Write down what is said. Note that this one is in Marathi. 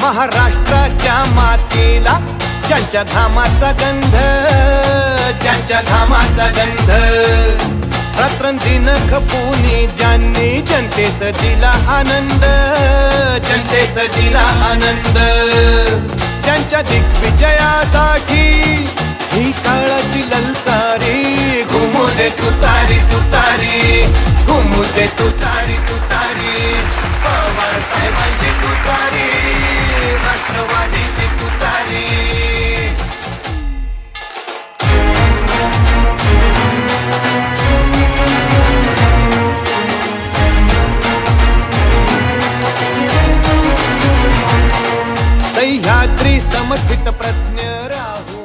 महाराष्ट्राच्या मातीला ज्यांच्या घामाचा गंध ज्यांच्या घामाचा गंध. रात्रंदिन खपुनी ज्यांनी जनते सजीला आनंद जनते सजीला आनंद. त्यांच्या दिग्विजयासाठी ही काळाची ललकारी घुमू दे तुतारी तुतारी घुमू दे रात्री समस्थित प्रज्ञ राहू.